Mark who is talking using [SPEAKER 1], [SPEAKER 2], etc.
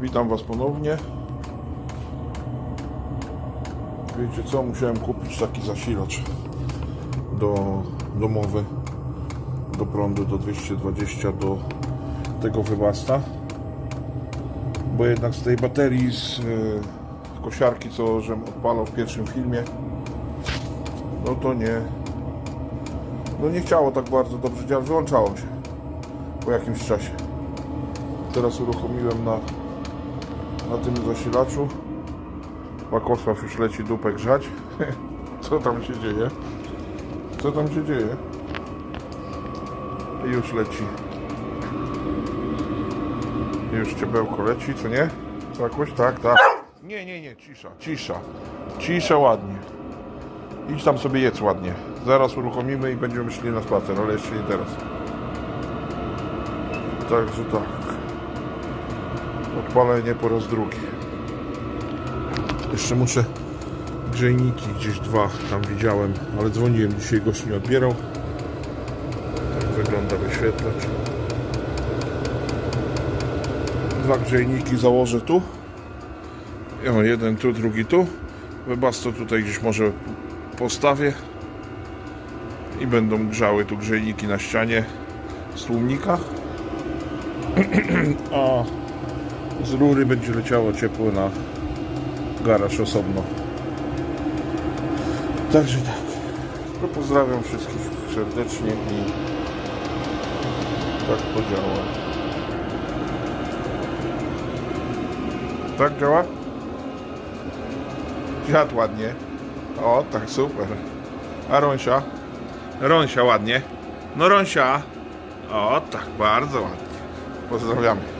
[SPEAKER 1] Witam Was ponownie. Wiecie co? Musiałem kupić taki zasilacz do domowy do prądu do 220 do tego wybasta. Bo jednak z tej baterii z e, kosiarki, co żem odpalał w pierwszym filmie, no to nie. No nie chciało tak bardzo dobrze działać, wyłączało się po jakimś czasie. Teraz uruchomiłem na, na tym zasilaczu. Makosław już leci dupę grzać. Co tam się dzieje? Co tam się dzieje? I już leci. Już ciepełko leci, co nie? Jakoś? Tak, tak. Nie, nie, nie, cisza, cisza. Cisza ładnie. Idź tam sobie jedz ładnie. Zaraz uruchomimy i będziemy szli na spacer, ale jeszcze nie teraz. Także tak. Odpalenie po raz drugi. Jeszcze muszę grzejniki gdzieś dwa tam widziałem, ale dzwoniłem dzisiaj, gość nie odbierał. Tak wygląda wyświetlacz. Dwa grzejniki założę tu. Jeden tu, drugi tu. Webasto tutaj gdzieś może postawię. I będą grzały tu grzejniki na ścianie z tłumnika. A z rury będzie leciało ciepło na garaż osobno. Także tak. No pozdrawiam wszystkich serdecznie i tak to działa. Tak działa? Dziad ładnie. O, tak super. A Rąsia? Rąsia ładnie. No Rąsia. O, tak, bardzo ładnie. Pozdrawiamy.